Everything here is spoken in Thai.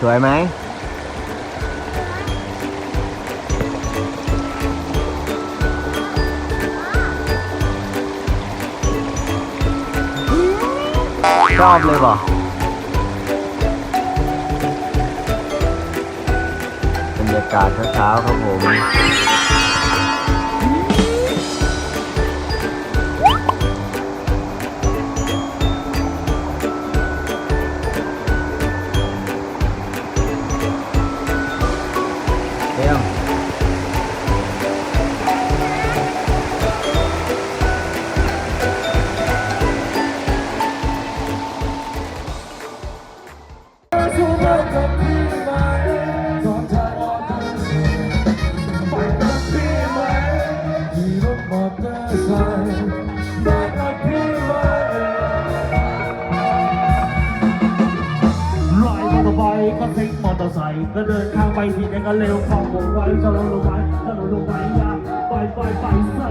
สวยไหมชอบเลยบ่บรรยากาศเช้าๆครับผม ไหมขี่รถมอเตอร์ไซค์ ก็ซิงมอเตอร์ไซค์ก็เดินทางไปที่ไหนก็เร็วของผมไว้จะลงลงไว้ถ้าลงลงไว้ยาไปไปไป